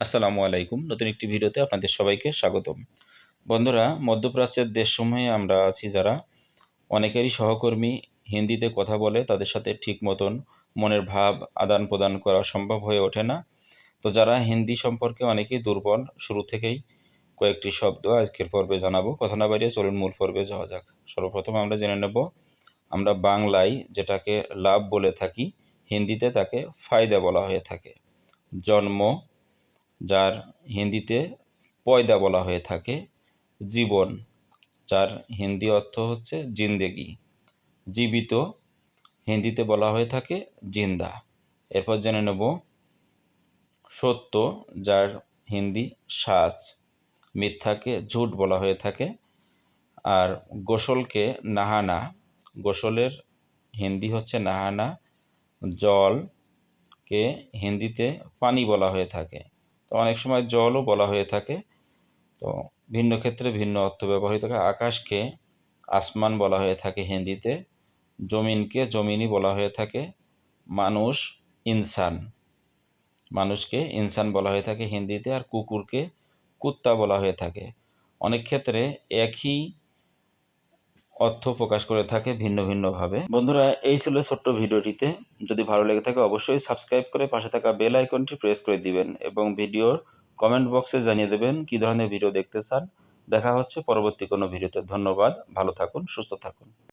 আসসালামু আলাইকুম। নতুন একটি ভিডিওতে আপনাদের সবাইকে স্বাগতম। বন্ধুরা, মধ্যপ্রাচ্যের দেশসমূহে আমরা আছি যারা অনেকেরই সহকর্মী হিন্দিতে কথা বলে, তাদের সাথে ঠিক মতন মনের ভাব আদান প্রদান করা সম্ভব হয়ে ওঠে না। তো যারা হিন্দি সম্পর্কে অনেকেই দুর্বল, শুরু থেকেই কয়েকটি শব্দ আজকের পর্বে জানাব। কথা না বাড়িয়ে চলুন মূল পর্বে যাওয়া যাক। সর্বপ্রথম আমরা জেনে নেব, আমরা বাংলায় যেটাকে লাভ বলে থাকি, হিন্দিতে তাকে ফায়দা বলা হয়ে থাকে। জন্ম যার হিন্দিতে পয়দা বলা হয়ে থাকে, জীবন। যার হিন্দি অর্থ হচ্ছে জিন্দেগি। জীবিত, হিন্দিতে বলা হয়ে থাকে জিন্দা। এরপর জেনে নেব সত্য, যার হিন্দি শ্বাস মিথ্যাকে ঝুট বলা হয়ে থাকে আর গোসলকে নাহানা। গোসলের হিন্দি হচ্ছে নাহানা। জলকে হিন্দিতে পানি বলা হয়ে থাকে। তো অনেক সময় জলও বলা হয়ে থাকে। তো ভিন্ন ক্ষেত্রে ভিন্ন অর্থ ব্যবহৃত থাকে আকাশকে আসমান বলা হয়ে থাকে হিন্দিতে, জমিনকে জমিনই বলা হয়ে থাকে। মানুষ ইনসান, মানুষকে ইনসান বলা হয়ে থাকে হিন্দিতে আর কুকুরকে কুত্তা বলা হয়ে থাকে। অনেক ক্ষেত্রে একই অর্থ প্রকাশ করে থাকে ভিন্ন ভিন্নভাবে। বন্ধুরা, এই ছিল ছোট্ট ভিডিওটিতে। যদি ভালো লেগে থাকে, অবশ্যই সাবস্ক্রাইব করে পাশে থাকা বেল আইকনটি প্রেস করে দিবেন এবং ভিডিওর কমেন্ট বক্সে জানিয়ে দেবেন কী ধরনের ভিডিও দেখতে চান। দেখা হচ্ছে পরবর্তী কোনো ভিডিওতে ধন্যবাদ, ভালো থাকুন, সুস্থ থাকুন।